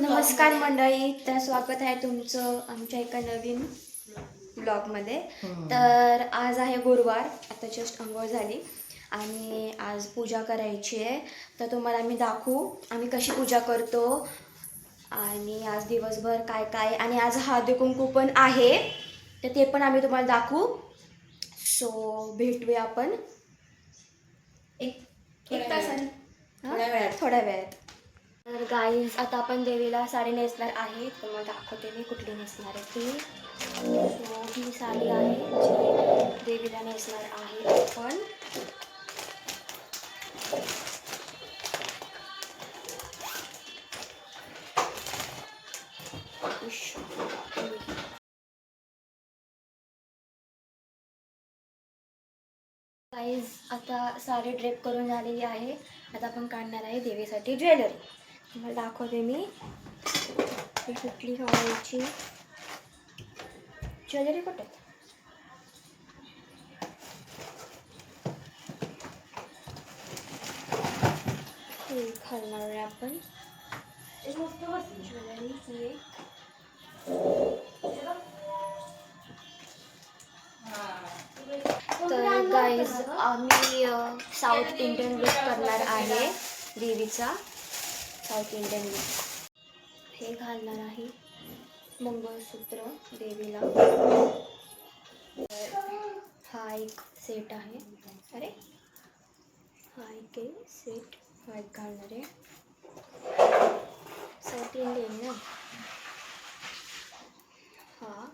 नमस्कार मंडळी तर स्वागत आहे तुमचं आमच्या एका नवीन ब्लॉगमध्ये. तर आज आहे गुरुवार आता जस्ट अंघोळ झाली आणि आज पूजा करायची आहे. तर तुम्हाला मी दाखवू आम्ही कशी पूजा करतो आणि आज दिवसभर काय काय आणि आज हळदी कुंकू पण आहे. तर ते पण आम्ही तुम्हाला दाखवू. सो भेटूया आपण. एक एक तासाने? थोड्या वेळात. थोड्या वेळात. गाईज आता आपण देवीला साडी नेसणार आहे. तर मग दाखवते मी कुठली नेसणार आहे ती. सो ही साडी आहे जी देवीला नेसणार आहे आपण. गाईज आता साडी ड्रेप करून झालेली आहे. आता आपण काढणार आहे देवीसाठी ज्वेलरी तुम्हाला दाखवते मी. कुठली घालायची ज्वेलरी कुठे? घालणार आहे आपण. ज्वेलरी ही एक. तर गाईज आम्ही साऊथ इंडियन लुक करणार आहे देवीचा. साऊथ इंडियन लुक हे घालणार आहे मंगळसूत्र देवीला. हा एक सेट आहे. अरे, हा एक सेट हा एक घालणार आहे. इंडियन ना? हा हा.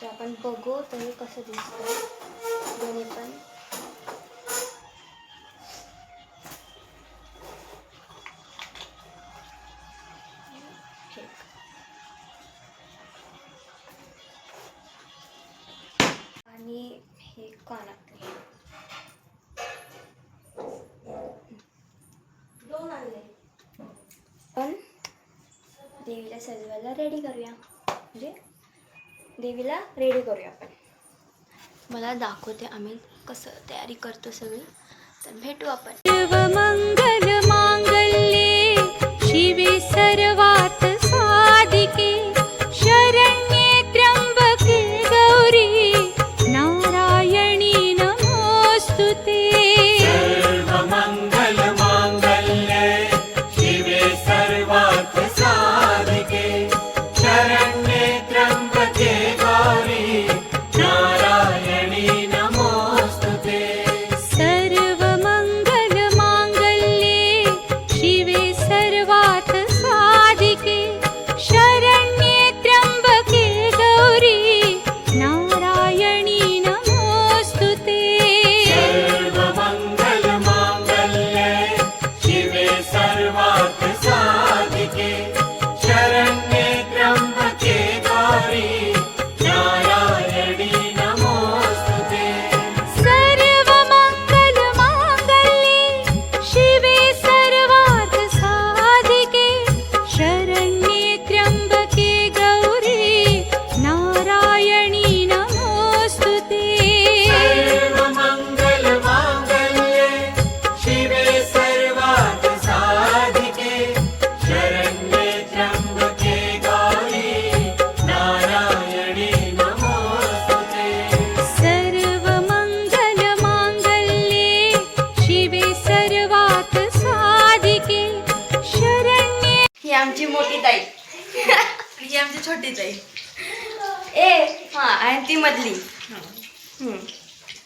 तर आपण बघू तर हे कसं दिसतं दोन्ही पण. ठीक आणि हे कानातले दोन आणले. पण देवीला सजवायला रेडी करूया. म्हणजे देवीला रेडी करूया आपण. मला दाखवते आम्ही कसं तयारी करतो सगळी. तर भेटू आपण. शिवे ही छोटी ताई ए हा आणि ती मधली.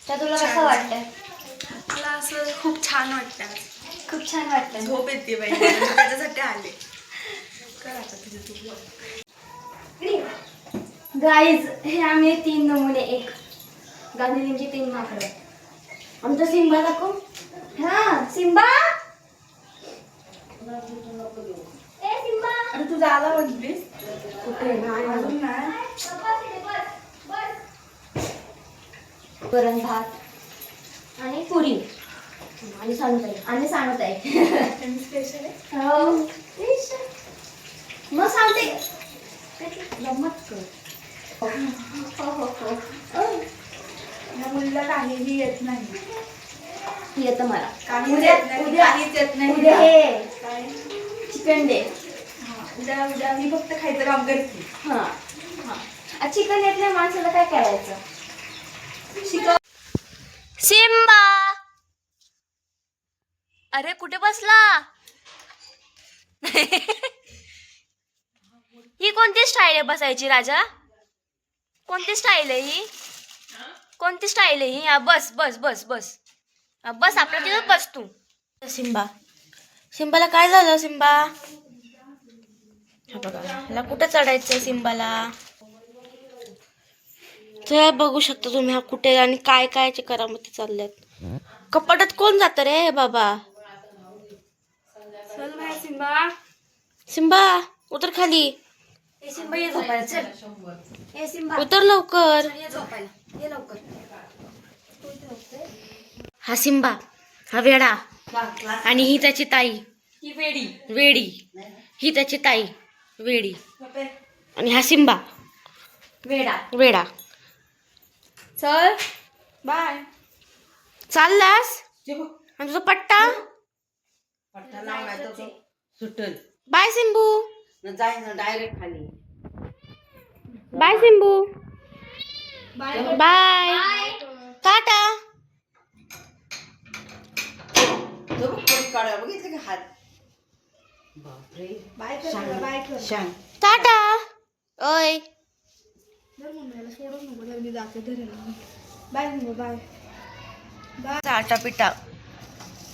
तर तुला कसं वाटतं मला असं खूप छान वाटतं खूप छान वाटतं झोप येते बाई. त्याच्यासाठी आले. कर आता तुझे तू गाईज हे आम्ही तीन नमुने एक. गांधीजींची तीन माकडं. आमचा सिंबा दाखव. हा सिंबा! अरे तू जायला म्हटलीस कुठे नाही अजून नाही वरण भात आणि पुरी. आणि सांगत आहे आणि सांगत आहे स्पेशल आहे? हो. मग सांगते. गंमत कर. हो हो मुलीला काहीही येत नाही. येतं मला. काहीच उद्या येत नाही, काहीच येत नाही. हे. चिकन डे हा, उद्या उद्या मी फक्त खायचं काम करते. हा. हा. चिकन येत नाही माणसाला काय करायचं? शिकव सिम्बा अरे कुठे बसला? ही कोणती स्टाईल आहे बसायची राजा? कोणती स्टाईल आहे ही? कोणती स्टाईल आहे ही? हा बस बस बस बस. बस आपल्या तिथं बस तू. सिम्बा सिम्बाला काय झालं सिम्बा हा बघा ह्याला कुठं चढायचंय सिम्बाला तर बघू शकता तुम्ही हा कुठे आणि काय कायचे करामती चालल्यात. कपाटात कोण जात रे बाबा? सिंबा. सिम्बा उतर खाली. ए सिंबा ये झोपायला चल. ए सिंबा. उतर लवकर. ये झोपायला. ये लवकर. हा सिम्बा हा वेडा. आणि ही त्याची ताई. ही वेडी. वेडी. ही त्याची ताई. वेडी. आणि हा सिम्बा वेडा. वेडा. चल. बाय चाललास? आणि तुझा पट्टा? सुटल. Bye Simbu. न जाय ना डायरेक्ट खाली. Bye Simbu. Bye bye tata. तो बघ कोणी काढा बघितलं का हात? बापरे. बाय कर बाय कर. शांत. टाटा. ओय. धर मुंबईला सोडून नको धर मी जाते धरायला bye Simba bye. Bye. Tata पिटा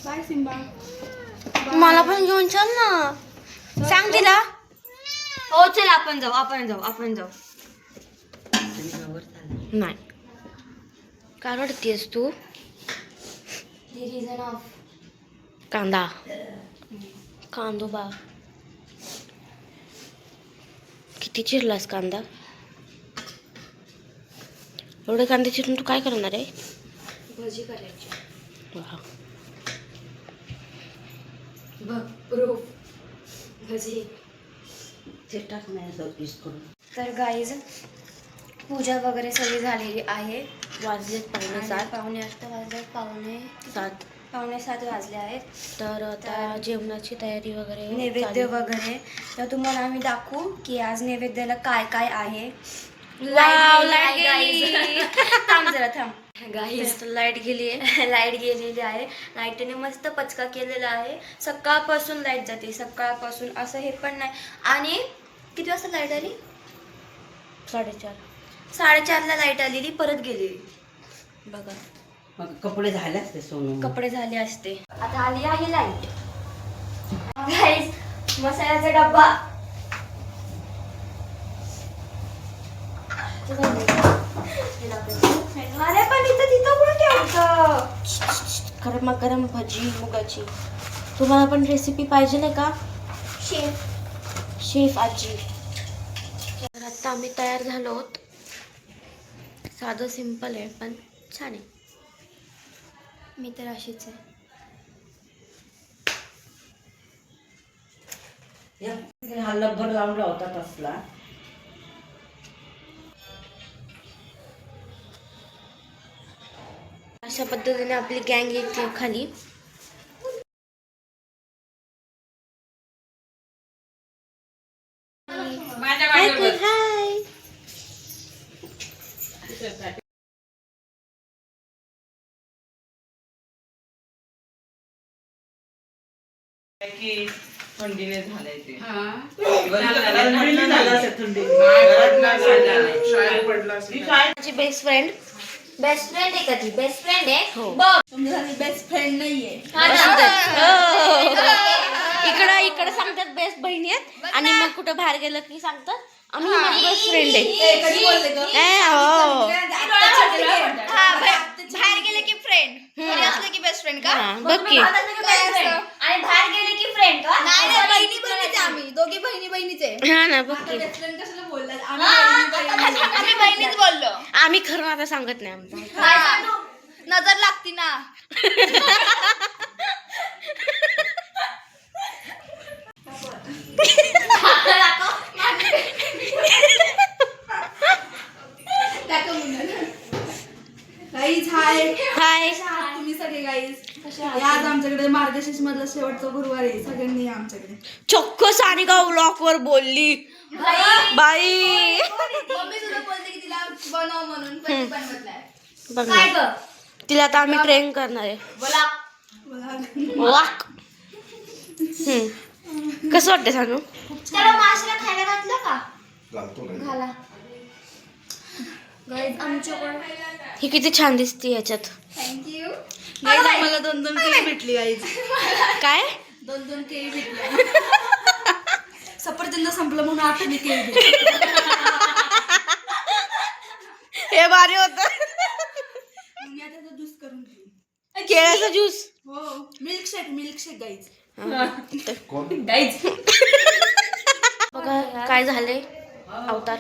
बाय सिंबा. मला पण घेऊन चल ना. सांग तिला. हो चल आपण जाऊ आपण जाऊ आपण जाऊ. नाही. काय रडतीयस तू? कांदा कांदो. बा किती चिरलास कांदा? एवढे कांदे चिरून तू काय करणार आहे? भजी करायची. वा. भजी. ते करून. तर गाईज पूजा वगैरे सगळी झालेली आहे. वाजलेत पावणे आणि सात. पावणे आठ वाजले पावणे सात. पावणे सात वाजले आहेत. तर आता जेवणाची तयारी वगैरे नैवेद्य. वगैरे. तर तुम्हाला आम्ही दाखवू की आज नैवेद्याला काय काय आहे. थांब जरा थांब. गाईज लाइट गेली आहे लाइट गेलेली आहे. लाईटीने मस्त पचका केलेला आहे. सकाळपासून लाइट जाते. सकाळपासून असं हे पण नाही. आणि किती वाजता लाइट आली? साडेचार. साडेचारला लाइट आलेली परत गेलेली. बघा. मग कपडे झाले असते सोनू. कपडे झाले असते. आता आली आहे लाइट गाईस मसाल्याचा डब्बा. अरे पण इथं तिथं कुठं ठेवतं गरम गरम भजी मुगाची. तुम्हाला पण रेसिपी पाहिजे नाही का? शेफ शेफ आजी. तर आता आम्ही तयार झालो आहोत. साधं सिंपल आहे पण छान आहे. मी तर अशीच आहे. हा लब्बर लावून लावता तसला. अशा पद्धतीने आपली गँग येते खाली. थंडीने झालंय ते. माझी बेस्ट फ्रेंड बेस्ट फ्रेंड आहे का ती? बेस्ट फ्रेंड आहे. हो. बेस्ट फ्रेंड नाहीये. इकडं इकडं सांगतात बेस्ट बहिणी आहेत. आणि मग कुठं बाहेर गेलं की सांगतात आम्ही माझी बेस्ट फ्रेंड आहे. हो. बाहेर गेले की फ्रेंड घरी असले की बेस्ट फ्रेंड का? बघ की आणि बाहेर गेले की फ्रेंड का? नाही नाही बहिणी बहिणीचे आम्ही. दोघी बहिणी बहिणीचे हा ना बघ की. फ्रेंड कशाला बोललात? आम्ही बहिणीच बोललो? आम्ही खरं आता सांगत नाही आमचं. नजर लागती ना गाईज हाय हाय तुम्ही सगळे गाईज आज आमच्याकडे मार्गशीर्ष मधला शेवटचा गुरुवार आहे सगळ्यांनी या आमच्याकडे. चक्क सानिका ब्लॉक वर बोलली. बाई. मम्मी तुला बोलते की तिला बनव म्हणून पण ती बनवत नाही. बघ काय ना. ग? तिला आता आम्ही ट्रेन करणार आहे. बोला. वाक हम्म. कसं वाटतं सांगू? त्याला माशाला खायला घातलं का? घालतो नाही घाला. गाईज आमच्याकडे ही किती छान दिसते याच्यात. थँक्यू गाईज आम्हाला दोन दोन केळी भेटली गाईज काय? दोन दोन केळी भेटली. सफरचंद संपलं म्हणून आठवणी केळी हे भारी होत. ज्यूस करून केळ्याचा ज्यूस? हो. Milk shake milk shake guys कोण बघा काय झालंय? अवतार.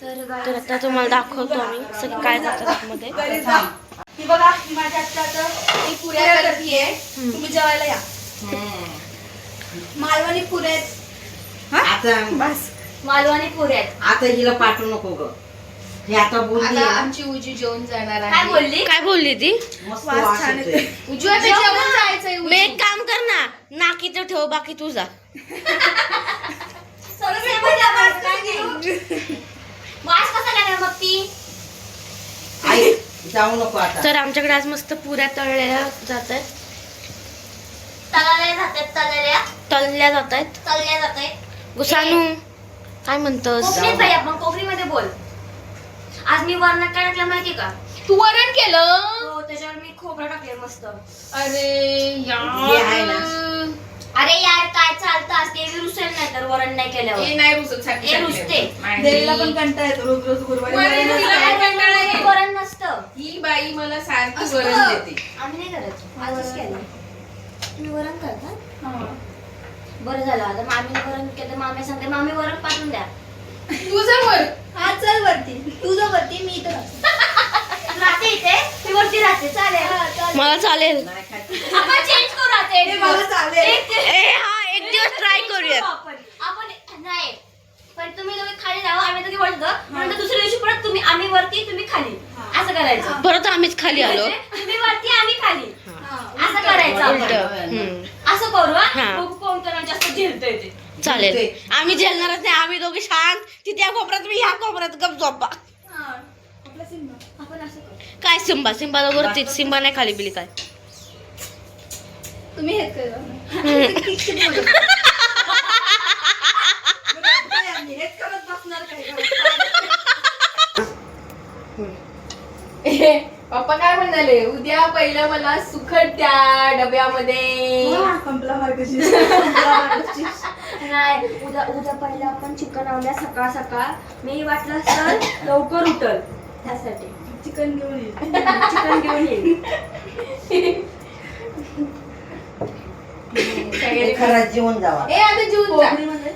तर आता तुम्हाला दाखवतो आम्ही सगळे काय करतात आतमध्ये. ही बघा ही माझ्या आत्या आता ही पुऱ्या करतीये तुम्ही जेवायला या. मालवणी पुऱ्या आहेत. आता बस. मालवानी पुऱ्यात आता हिला पाठवू नको ग. हे आता बोलली आमची उजी जेवण जाणार आहे. काय बोलली? काय बोलली ती? मस्त वास वास छान येतोय. उजू आता जेवण जायचंय मी एक काम कर ना. नाकी तर ठेव बाकी तुझा वास कसा करणार मग ती? आई जाऊ नको आता. तर आमच्याकडे आज मस्त पुऱ्या तळलेल्या जात आहेत तळल्या जातात तळल्या. तळल्या जात आहेत तळल्या जात आहेत गुसानू काय म्हणतोस? कोकणीत आपण कोकणीमध्ये बोल. आज मी वरण काय टाकलं माहिती का? तू वरण केलं? हो त्याच्यावर मी खोबरं टाकले मस्त. अरे हे आहे ना. अरे यार काय चालतं आज? देवी रुसेल नाही तर वरण नाही केल्यावर. नाही रुसत हे रुसते. देवीला पण कंटाळा येतो. रोज रोज गुरुवारी वरण वरण तिला असतं. काय कंटाळा येईल? वरण नसतं. ही बाई मला सारखी असतं. वरण देते. आम्ही नाही करत. आजच केलं. तुम्ही वरण करता? हा. बरं झालं. आता मामीने वरण केलं मामी सांगते मामी वरण पाठवून द्या. तुझं वर हा चल वरती. तुझं वरती मी इथं राहते. इथे? मी वरती राहते. चालेल. मला चालेल. आपण एक दिवस. ट्राय आपण नाही. पण तुम्ही खाली आम्ही दोघी वरतो दुसऱ्या दिवशी परत तुम्ही आम्ही वरती तुम्ही खाली. असं करायचं. परत आम्हीच खाली आलो. म्हणजे तुम्ही वरती आम्ही खाली. असं करायचं आपण. असं करू हा. हा. बघू कोण कोण जास्त झेलतोय ते. चालेल. आम्ही जेलणारच नाही. आम्ही दोघे शांत. ती त्या कोपऱ्यात मी ह्या कोपऱ्यात. गप झोपा. आपण असं करू. काय सिंबा? सिंबा वरतीच सिंबा नाही खाली बिली काय? तुम्ही हेच पप्पा काय म्हणाले? उद्या पहिलं मला सुखट द्या डब्यामध्ये. नाही उद्या उद्या पहिलं आपण चिकन आणूया सकाळ सकाळ. मी वाटलं तर लवकर उठल. त्यासाठी. चिकन घेऊन ये. चिकन घेऊन येईल खरंच जेवण जावा. ए आता जीवन जा. कोकणीमध्ये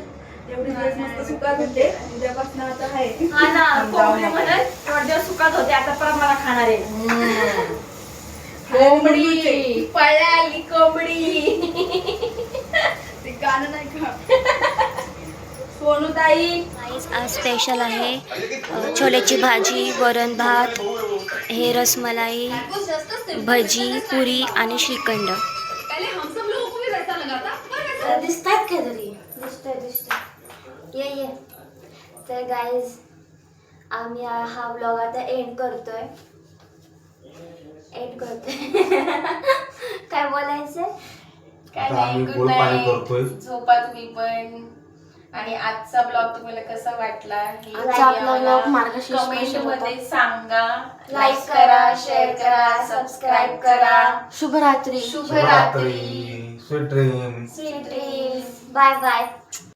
एवढे दिवस मस्त सुकात होते. उद्यापासून आता आहे. हा ना जाऊ कोंबडी म्हणत थोडे दिवस सुकात होते आता परत मला खाणार आहे. कोंबडी. पळाली कोंबडी. ते गाणं नाही का? सोनूताई. आज स्पेशल आहे. अ, छोलेची भाजी वरण भात हे रसमलाई भजी पुरी आणि श्रीखंड. का तरी दिसतंय दिसतंय. ये ये. तर गाईज आम्ही हा ब्लॉग आता एंड करतोय. एंड करतोय. काय बोलायचंय? काय आता नाही आम्ही गुड गोडपाणी नाईट करतोय. झोपा तुम्ही पण. आणि आजचा ब्लॉग तुम्हाला कसा वाटला हे आजचा आपला vlog मार्गशीर्ष कमेंट होता. मध्ये सांगा. लाईक करा शेअर करा सबस्क्राईब करा. शुभरात्री. शुभरात्री. Sweet dream sweet dreams bye bye